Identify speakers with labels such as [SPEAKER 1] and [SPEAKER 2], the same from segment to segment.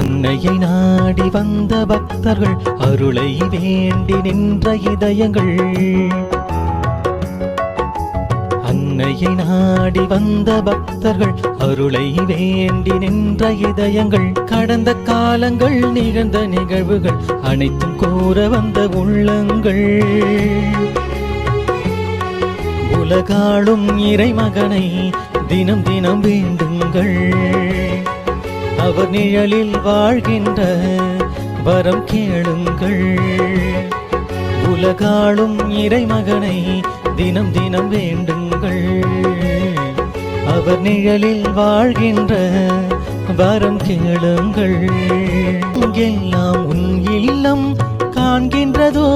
[SPEAKER 1] அன்னையை நாடி வந்த பக்தர்கள் அருளை வேண்டி நின்ற இதயங்கள். அன்னையை நாடி வந்த பக்தர்கள் அருளை வேண்டி நின்ற இதயங்கள். கடந்த காலங்கள் நிகழ்ந்த நிகழ்வுகள் அனைத்தும் கூற வந்த உள்ளங்கள். உலகாளும் இறைமகனை தினம் தினம் வேண்டுங்கள். அவர் நிழலில் வாழ்கின்ற வரம் கேளுங்கள். உலகாளும் இறைமகனை தினம் தினம் வேண்டுங்கள். அவர் நிழலில் வாழ்கின்ற வரம் கேளுங்கள். எல்லாம் உன் இல்லம் காண்கின்றதோ?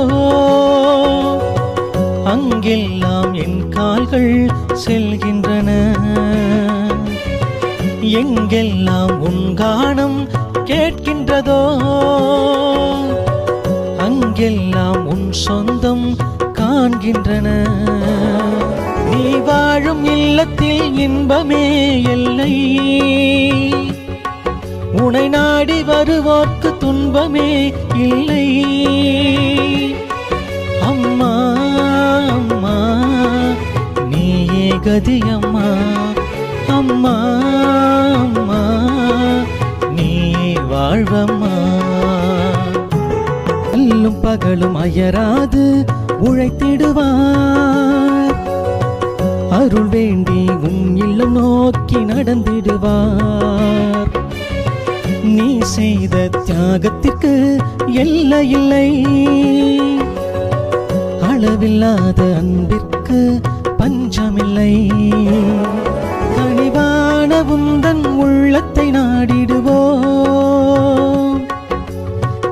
[SPEAKER 1] அங்கெல்லாம் என் கால்கள் செல்கின்றன. எங்கெல்லாம் உன்கானம் கேட்கின்றதோ அங்கெல்லாம் உன் சொந்தம் காண்கின்றன. நீ வாழும் இல்லத்தில் இன்பமே இல்லை. உனை நாடி வருவோர்க்கு துன்பமே இல்லை. அம்மா அம்மா நீயே கதியம்மா அம்மா. வாழ்வம்மா அல்லும் பகலும் அயராது உழைத்திடுவார். அருள் வேண்டி உன் இல்லம் நோக்கி நடந்திடுவார். நீ செய்த தியாகத்திற்கு எல்லை இல்லை. அளவில்லாத அன்பிற்கு பஞ்சமில்லை. கனிவான உந்தன் உள்ளத்தை நாடிடுவோம்.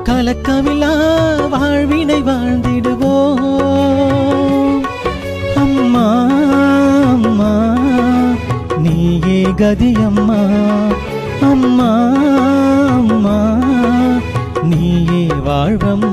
[SPEAKER 1] கலக்கமில்லா வாழ்வினை வாழ்ந்திடுவோம். அம்மா அம்மா நீயே கதியம்மா அம்மா அம்மா நீயே வாழ்வம்மா.